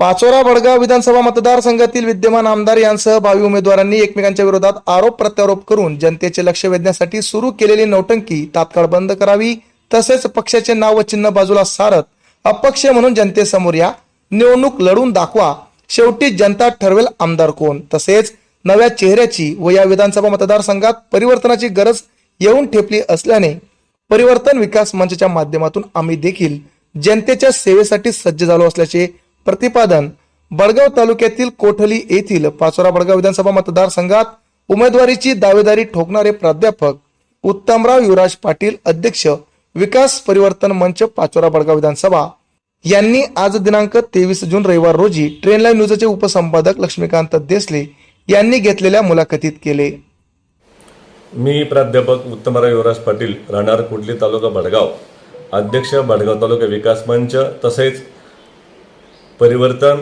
पाचोरा बडगाव विधानसभा मतदारसंघातील विद्यमान आमदार यांसह भावी उमेदवारांनी एकमेकांच्या विरोधात आरोप प्रत्यारोप करून जनतेचे लक्ष वेधण्यासाठी सुरू केलेली नौटंकी तात्काळ बंद करावी तसेच पक्षाचे नाव व चिन्ह बाजूला सारत अपक्ष म्हणून जनतेसमोर या. निवडणूक लढून दाखवा. शेवटी जनता ठरवेल आमदार कोण. तसेच नव्या चेहऱ्याची व या विधानसभा मतदारसंघात परिवर्तनाची गरज येऊन ठेपली असल्याने परिवर्तन विकास मंचच्या माध्यमातून आम्ही देखील जनतेच्या सेवेसाठी सज्ज झालो असल्याचे प्रतिपादन बडगाव तालुक्यातील कोठली येथील पाचोरा बडगाव विधानसभा मतदारसंघात उमेदवारीची दावेदारी ठोकणारे प्राध्यापक उत्तमराव युवराज पाटील अध्यक्ष विकास परिवर्तन मंच पाचोरा बडगाव विधानसभा. यांनी आज दिनांक तेवीस जून रविवार रोजी ट्रेनलाईन न्यूजचे उपसंपादक लक्ष्मीकांत देसले यांनी घेतलेल्या मुलाखतीत केले. मी प्राध्यापक उत्तमराव युवराज पाटील राहणार कुडली तालुका भडगाव अध्यक्ष भडगाव तालुका विकास मंच तसेच परिवर्तन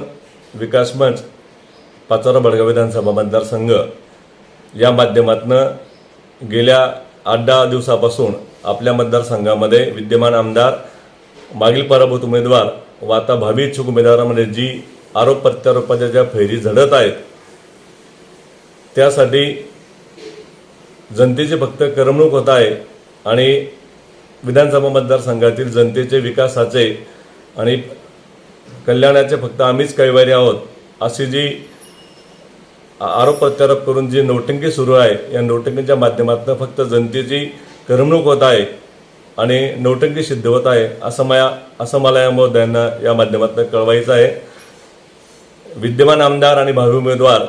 विकास मंच पाचोरा बडगाव विधानसभा मतदारसंघ या माध्यमातनं गेल्या आठ दहा दिवसापासून आपल्या मतदारसंघामध्ये विद्यमान आमदार मागील पराभूत उमेदवार व आता भावी इच्छुक उमेदवारामध्ये जी आरोप प्रत्यारोपाच्या ज्या फैरी झडत आहेत त्यासाठी जनतेची फक्त करमणूक होत आहे आणि विधानसभा मतदारसंघातील जनतेचे विकासाचे आणि कल्याणाचे फक्त आम्हीच कैवारी आहोत अशी जी आरोप प्रत्यारोप करून जी नोटंकी सुरू आहे या नोटंकीच्या माध्यमातून फक्त जनतेची करमणूक होत आहे आणि नोटंकी सिद्ध होत आहे असं माया असं मला या महोदयांना या माध्यमातून कळवायचं आहे. विद्यमान आमदार आणि भावी उमेदवार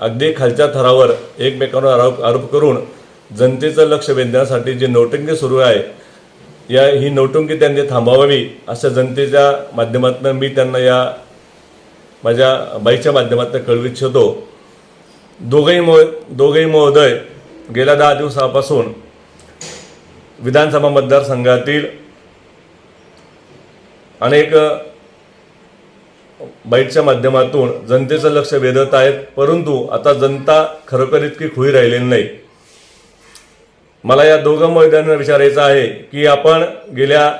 अगदी खालच्या थरावर एकमेकांवर आरोप आरोप करून जनतेचं लक्ष वेधण्यासाठी जी नोटंकी सुरू आहे या ही नोटंकी त्यांनी थांबवावी अशा जनतेच्या माध्यमातून मी त्यांना या माझ्या बाईच्या माध्यमातून कळवू इच्छितो. दोघंही मो दोघंही महोदय गेल्या दहा दिवसापासून विधानसभा मतदारसंघातील अनेक बाईटच्या माध्यमातून जनतेचं लक्ष वेधत आहेत परंतु आता जनता खरोखर इतकी खुळी राहिलेली नाही. मला या दोघं मैदानांना विचारायचं आहे की आपण गेल्या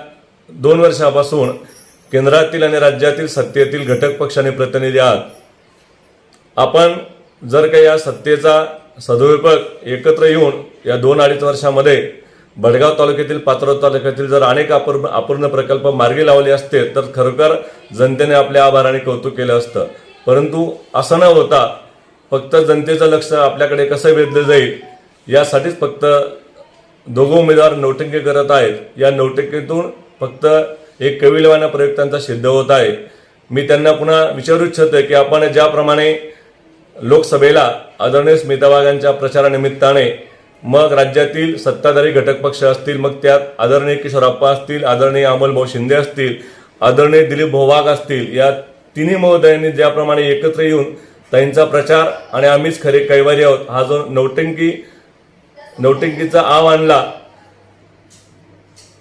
दोन वर्षापासून केंद्रातील आणि राज्यातील सत्तेतील घटक पक्षाने प्रतिनिधी आहात. आपण जर का या सत्तेचा सदुपयोग एकत्र येऊन या दोन अडीच वर्षामध्ये भडगाव तालुक्यातील पात्र तालुक्यातील जर अनेक अपूर्ण अपूर्ण प्रकल्प मार्गी लावले असते तर खरोखर जनतेने आपल्या आभाराने कौतुक केलं असतं. परंतु असं न होता फक्त जनतेचं लक्ष आपल्याकडे कसं वेधलं जाईल यासाठीच फक्त दोघं उमेदवार नौटंकी करत आहेत. या नौटंकीतून फक्त एक कविलवाना प्रयोग त्यांचा सिद्ध होत आहे. मी त्यांना पुन्हा विचारू इच्छितो की आपण ज्याप्रमाणे लोकसभेला आदरणीय स्मितावाघांच्या प्रचारानिमित्ताने मग राज्यातील सत्ताधारी घटक पक्ष असतील मग त्यात आदरणीय किशोरप्पा असतील आदरणीय अमोलभाऊ शिंदे असतील आदरणीय दिलीप भोवाग असतील या तिन्ही महोदयांनी ज्याप्रमाणे एकत्र येऊन त्यांचा प्रचार आणि आम्हीच खरे कैवारी आहोत हा जो नौटंकी नौटंकीचा आव आणला.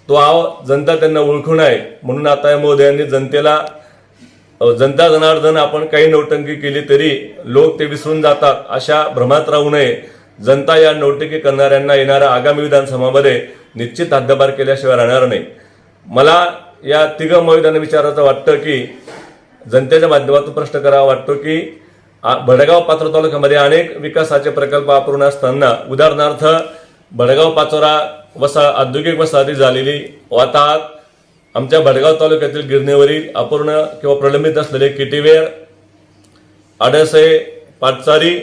तो आव जनता त्यांना ओळखून आहे. म्हणून आता या मोदयांनी जनतेला जनता जनार्दन आपण काही नौटंकी केली तरी लोक ते विसरून जातात. अशा भ्रमात राहू नये. जनता या नौटंकी करणाऱ्यांना येणाऱ्या आगामी विधानसभामध्ये निश्चित हद्दपार केल्याशिवाय राहणार नाही. मला या तिघ मैदान विचारायचं वाटतं की जनतेच्या माध्यमातून प्रश्न करावा वाटतो की भडगाव पाचोरा तालुक्यामध्ये अनेक विकासाचे प्रकल्प अपूर्ण असताना उदाहरणार्थ भडगाव पाचोरा वसा औद्योगिक वसाहती झालेली वाताहत आमच्या भडगाव तालुक्यातील गिरणीवरील अपूर्ण किंवा प्रलंबित असलेले किटीवेर आडसे पाटचारी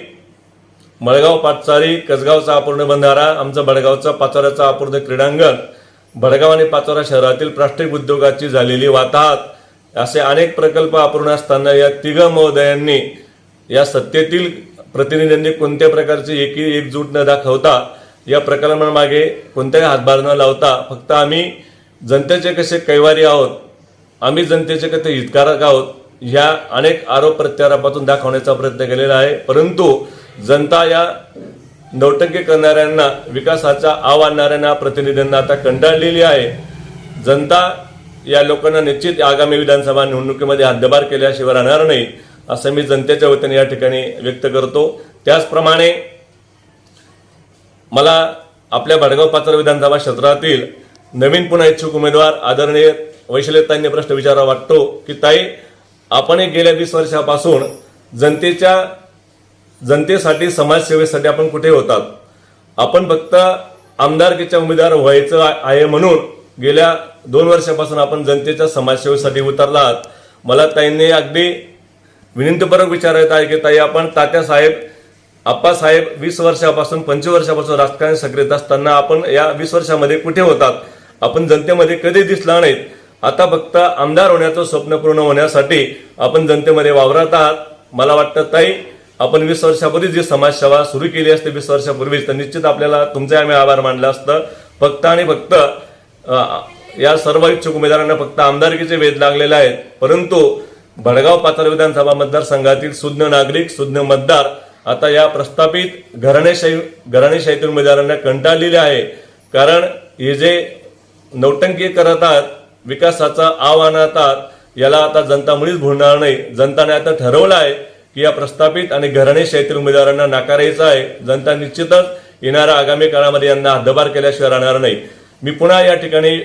मळगाव पाटचारी कसगावचा अपूर्ण बंधारा आमचा भडगावचा पाचोऱ्याचा अपूर्ण क्रीडांगण भडगाव आणि पाचोरा शहरातील प्लास्टिक उद्योगाची झालेली वाताहत असे अनेक प्रकल्प अपूर्ण असताना या तिघ महोदयांनी या सत्तेतील प्रतिनिधींनी कोणत्या प्रकारची एकी एकजूट न दाखवता या प्रकरणामागे कोणत्याही हातभार न लावता फक्त आम्ही जनतेचे कसे कैवारी आहोत आम्ही जनतेचे कसे हितकारक आहोत ह्या अनेक आरोप प्रत्यारोपातून दाखवण्याचा प्रयत्न केलेला आहे. परंतु जनता या नौटंकी करणाऱ्यांना विकासाचा आव आणणाऱ्यांना प्रतिनिधींना आता कंटाळलेली आहे. जनता या लोकांना निश्चित आगामी विधानसभा निवडणुकीमध्ये हद्दबार केल्याशिवाय राहणार नाही. असं मी जनतेच्या वतीने या ठिकाणी व्यक्त करतो. त्याचप्रमाणे मला आपल्या भडगाव पात्र विधानसभा क्षेत्रातील नवीन पुन्हा इच्छुक उमेदवार आदरणीय वैशल्यतांनी प्रश्न विचारावा वाटतो की ताई आपण एक गेल्या वीस वर्षापासून जनतेच्या जनतेसाठी समाजसेवेसाठी आपण कुठे होतात? आपण फक्त आमदारकीच्या उमेदवार व्हायचं आहे म्हणून गेल्या दोन वर्षापासून आपण जनतेच्या समाजसेवेसाठी उतरला आहात मला ताईंनी अगदी विनंतीपूर्वक विचारायचं आहे की ताई आपण तात्यासाहेब आप्पासाहेब वीस वर्षापासून पंचवीस वर्षापासून राजकारण सक्रिय असताना आपण या वीस वर्षामध्ये कुठे होतात? आपण जनतेमध्ये कधी दिसला नाहीत? आता फक्त आमदार होण्याचं स्वप्न पूर्ण होण्यासाठी आपण जनतेमध्ये वावरत आहात. मला वाटतं ताई आपण वीस वर्षापूर्वी जी समाजसेवा सुरू केली असते वीस वर्षापूर्वी तर निश्चित आपल्याला तुमचे आम्ही आभार मानलं असतं. फक्त आणि फक्त या सर्व इच्छुक उमेदवारांना फक्त आमदारकीचे वेध लागलेले आहेत. परंतु भडगाव पाथर विधानसभा मतदारसंघातील सुज्ञ नागरिक सुज्ञ मतदार आता या प्रस्थापित घराणेशाही घराणेशाहीतील उमेदवारांना कंटाळलेले आहे. कारण हे जे नौटंकी करतात विकासाचा आव्हान आहात याला आता जनता मुळीच भुलणार नाही. जनताने आता ठरवलं आहे की या प्रस्थापित आणि घराणेशाहीतील उमेदवारांना नाकारायचं आहे. जनता निश्चितच येणाऱ्या आगामी काळामध्ये यांना हद्दबार केल्याशिवाय राहणार नाही. मी पुन्हा या ठिकाणी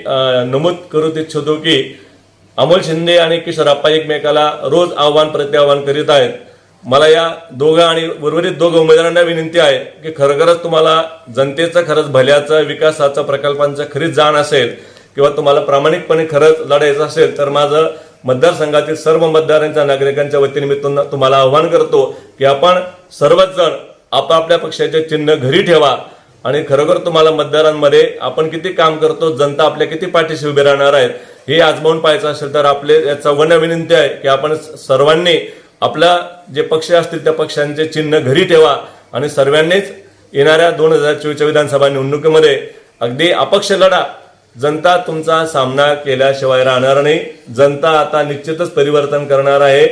नमूद करू इच्छितो की अमोल शिंदे आणि किशोरप्पा एकमेकाला रोज आव्हान प्रत्याह्वान करीत आहेत. मला या दोघं आणि उर्वरित दोघं उमेदवारांना विनंती आहे की खरोखरच तुम्हाला जनतेचं खरंच भल्याचं विकासाचं प्रकल्पांचं खरीच जाण असेल किंवा तुम्हाला प्रामाणिकपणे खरंच लढायचं असेल तर माझं मतदारसंघातील सर्व मतदारांच्या नागरिकांच्या वतीने मी तुम्हाला आव्हान करतो की आपण सर्वच जण आपापल्या पक्षाचे चिन्ह घरी ठेवा आणि खरोखर तुम्हाला मतदारांमध्ये आपण किती काम करतो जनता आपल्या किती पाठीशी उभे राहणार आहेत हे आजमावून पाहायचं असेल तर आपले याचा वन विनंती आहे की आपण सर्वांनी आपला जे पक्ष असतील त्या पक्षांचे चिन्ह घरी ठेवा आणि सर्वांनीच येणाऱ्या दोन हजार चोवीसच्या विधानसभा निवडणुकीमध्ये अगदी अपक्ष लढा. जनता तुमचा सामना केल्याशिवाय राहणार नाही. जनता आता निश्चितच परिवर्तन करणार आहे.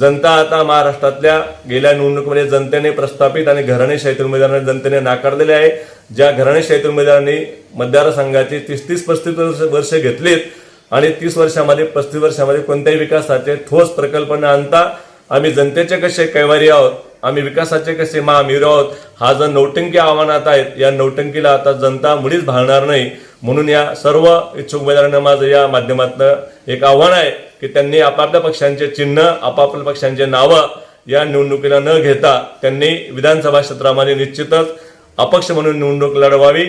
जनता आता महाराष्ट्रातल्या गेल्या निवडणुकीमध्ये जनतेने प्रस्थापित आणि घराणेशाहीतील उमेदवारांना जनतेने नाकारलेले आहे. ज्या घराणेशाहीतील उमेदवारांनी मतदारसंघाची तीस तीस पस्तीस वर्ष वर्ष घेतलीत आणि तीस वर्षामध्ये पस्तीस वर्षामध्ये कोणत्याही विकासाचे ठोस प्रकल्प न आणता आम्ही जनतेचे कसे कैवारी आहोत आम्ही विकासाचे कसे महामीर आहोत हा जो नौटंकी आव्हानात आहेत या नौटंकीला आता जनता मुळीच भाळणार नाही. म्हणून या सर्व इच्छुक उमेदवारांना माझं या माध्यमातनं एक आव्हान आहे की त्यांनी आपापल्या पक्षांचे चिन्ह आपापल्या पक्षांचे नावं या निवडणुकीला न घेता त्यांनी विधानसभा क्षेत्रामध्ये निश्चितच अपक्ष म्हणून निवडणूक लढवावी.